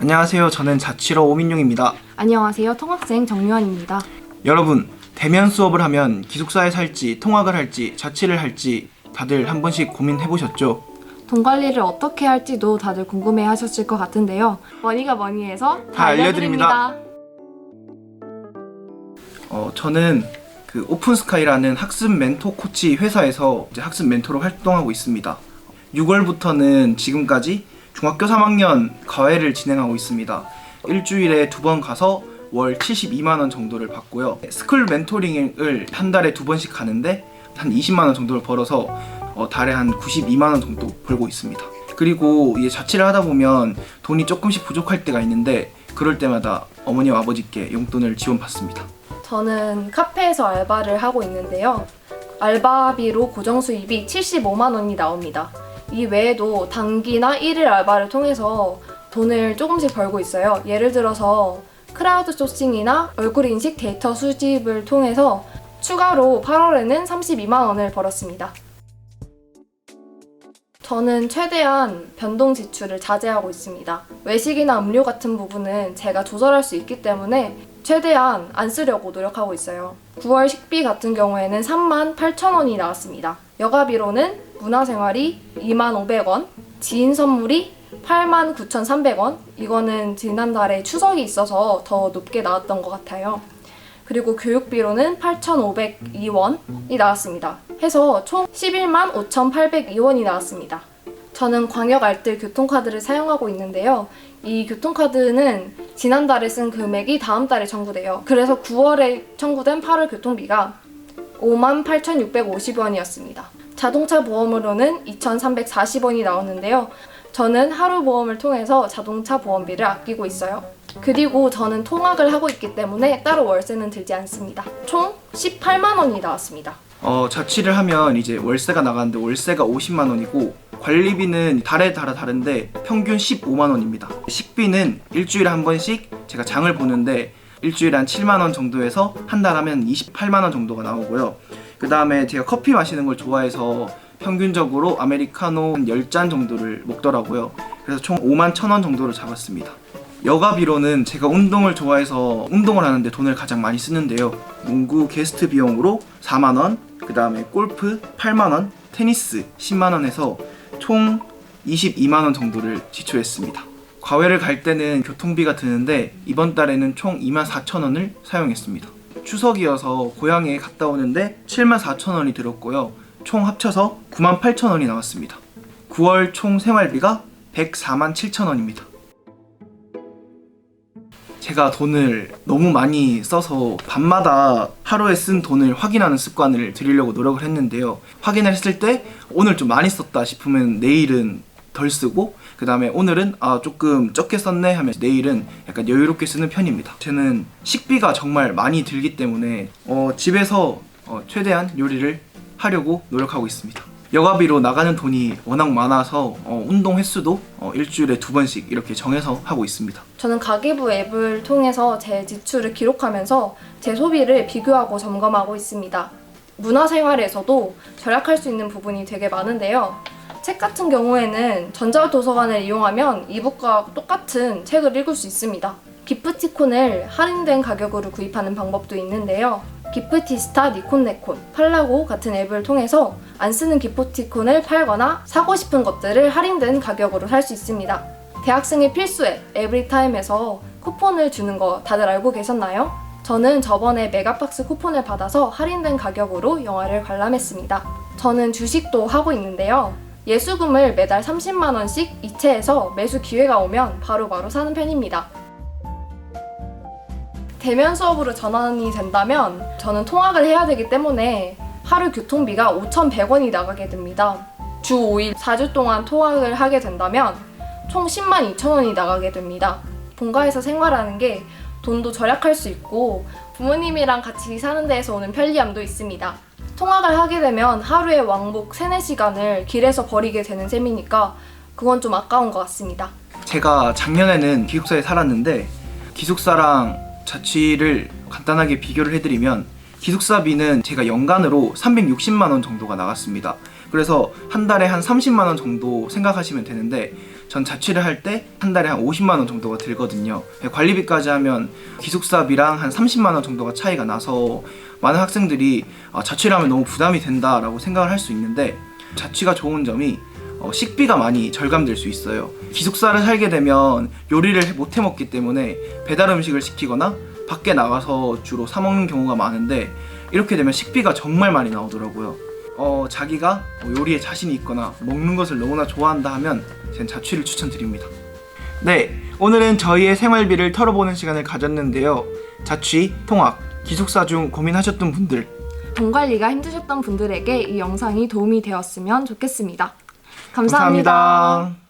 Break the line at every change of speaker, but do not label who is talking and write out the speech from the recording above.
안녕하세요. 저는 자취러 오민용입니다.
안녕하세요. 통학생 정유한입니다.
여러분, 대면 수업을 하면 기숙사에 살지, 통학을 할지, 자취를 할지 다들 한 번씩 고민해 보셨죠?
돈 관리를 어떻게 할지도 다들 궁금해 하셨을 것 같은데요. 뭐니가 뭐니 해서
다 알려드립니다. 어, 저는 그 오픈스카이라는 학습 멘토 코치 회사에서 이제 학습 멘토로 활동하고 있습니다. 6월부터는 지금까지 중학교 3학년 과외를 진행하고 있습니다. 일주일에 두 번 가서 월 72만 원 정도를 받고요. 스쿨 멘토링을 한 달에 두 번씩 가는데 한 20만 원 정도를 벌어서 어, 달에 한 92만 원 정도 벌고 있습니다. 그리고 이제 자취를 하다 보면 돈이 조금씩 부족할 때가 있는데 그럴 때마다 어머니와 아버지께 용돈을 지원받습니다.
저는 카페에서 알바를 하고 있는데요. 알바비로 고정 수입이 75만 원이 나옵니다. 이 외에도 단기나 1일 알바를 통해서 돈을 조금씩 벌고 있어요. 예를 들어서 크라우드 소싱이나 얼굴 인식 데이터 수집을 통해서 추가로 8월에는 32만 원을 벌었습니다. 저는 최대한 변동 지출을 자제하고 있습니다. 외식이나 음료 같은 부분은 제가 조절할 수 있기 때문에 최대한 안 쓰려고 노력하고 있어요. 9월 식비 같은 경우에는 3만 8천 원이 나왔습니다. 여가비로는 문화생활이 2만 500원, 지인 선물이 8만 9,300원. 이거는 지난달에 추석이 있어서 더 높게 나왔던 것 같아요. 그리고 교육비로는 8,502원이 나왔습니다. 해서 총 11만 5,802원이 나왔습니다. 저는 광역 알뜰 교통카드를 사용하고 있는데요. 이 교통카드는 지난달에 쓴 금액이 다음 달에 청구돼요. 그래서 9월에 청구된 8월 교통비가 5만 8,650원이었습니다. 자동차 보험으로는 2,340원이 나오는데요. 저는 하루 보험을 통해서 자동차 보험비를 아끼고 있어요. 그리고 저는 통학을 하고 있기 때문에 따로 월세는 들지 않습니다. 총 18만 원이 나왔습니다.
어, 자취를 하면 이제 월세가 나가는데 월세가 50만 원이고 관리비는 달에 따라 다른데 평균 15만 원입니다. 식비는 일주일에 한 번씩 제가 장을 보는데 일주일에 한 7만 원 정도에서 한 달 하면 28만 원 정도가 나오고요. 그 다음에 제가 커피 마시는 걸 좋아해서 평균적으로 아메리카노 한 10잔 정도를 먹더라고요. 그래서 총 5만 천원 정도를 잡았습니다. 여가비로는 제가 운동을 좋아해서 운동을 하는데 돈을 가장 많이 쓰는데요. 농구 게스트 비용으로 4만 원, 그 다음에 골프 8만 원, 테니스 10만 원에서 총 22만 원 정도를 지출했습니다. 과외를 갈 때는 교통비가 드는데 이번 달에는 총 2만 4천 원을 사용했습니다. 추석이어서 고향에 갔다 오는데 7만 4천 원이 들었고요. 총 합쳐서 9만 8천 원이 나왔습니다. 9월 총 생활비가 104만 7천 원입니다. 제가 돈을 너무 많이 써서 밤마다 하루에 쓴 돈을 확인하는 습관을 들이려고 노력을 했는데요. 확인을 했을 때 오늘 좀 많이 썼다 싶으면 내일은 덜 쓰고 그 다음에 오늘은 아 조금 적게 썼네 하면 내일은 약간 여유롭게 쓰는 편입니다. 저는 식비가 정말 많이 들기 때문에 어, 집에서 어, 최대한 요리를 하려고 노력하고 있습니다. 여가비로 나가는 돈이 워낙 많아서 어, 운동 횟수도 어, 일주일에 두 번씩 이렇게 정해서 하고 있습니다.
저는 가계부 앱을 통해서 제 지출을 기록하면서 제 소비를 비교하고 점검하고 있습니다. 문화생활에서도 절약할 수 있는 부분이 되게 많은데요. 책 같은 경우에는 전자도서관을 이용하면 이북과 똑같은 책을 읽을 수 있습니다. 기프티콘을 할인된 가격으로 구입하는 방법도 있는데요. 기프티스타 니콘네콘, 팔라고 같은 앱을 통해서 안 쓰는 기프티콘을 팔거나 사고 싶은 것들을 할인된 가격으로 살 수 있습니다. 대학생의 필수 앱 에브리타임에서 쿠폰을 주는 거 다들 알고 계셨나요? 저는 저번에 메가박스 쿠폰을 받아서 할인된 가격으로 영화를 관람했습니다. 저는 주식도 하고 있는데요. 예수금을 매달 30만 원씩 이체해서 매수 기회가 오면 바로바로 사는 편입니다. 대면 수업으로 전환이 된다면 저는 통학을 해야 되기 때문에 하루 교통비가 5,100원이 나가게 됩니다. 주 5일 4주 동안 통학을 하게 된다면 총 10만 2천 원이 나가게 됩니다. 본가에서 생활하는 게 돈도 절약할 수 있고 부모님이랑 같이 사는 데에서 오는 편리함도 있습니다. 통학을 하게 되면 하루에 왕복 3, 4시간을 길에서 버리게 되는 셈이니까 그건 좀 아까운 것 같습니다.
제가 작년에는 기숙사에 살았는데 기숙사랑 자취를 간단하게 비교를 해드리면 기숙사비는 제가 연간으로 360만 원 정도가 나갔습니다. 그래서 한 달에 한 30만 원 정도 생각하시면 되는데 전 자취를 할 때 한 달에 한 50만 원 정도가 들거든요. 관리비까지 하면 기숙사비랑 한 30만 원 정도가 차이가 나서 많은 학생들이 아, 자취를 하면 너무 부담이 된다라고 생각을 할 수 있는데 자취가 좋은 점이 어, 식비가 많이 절감될 수 있어요. 기숙사를 살게 되면 요리를 못 해 먹기 때문에 배달 음식을 시키거나 밖에 나가서 주로 사 먹는 경우가 많은데 이렇게 되면 식비가 정말 많이 나오더라고요. 어, 자기가 뭐 요리에 자신이 있거나 먹는 것을 너무나 좋아한다 하면 전 자취를 추천드립니다. 네, 오늘은 저희의 생활비를 털어보는 시간을 가졌는데요. 자취, 통학, 기숙사 중 고민하셨던 분들
돈 관리가 힘드셨던 분들에게 이 영상이 도움이 되었으면 좋겠습니다. 감사합니다.
감사합니다.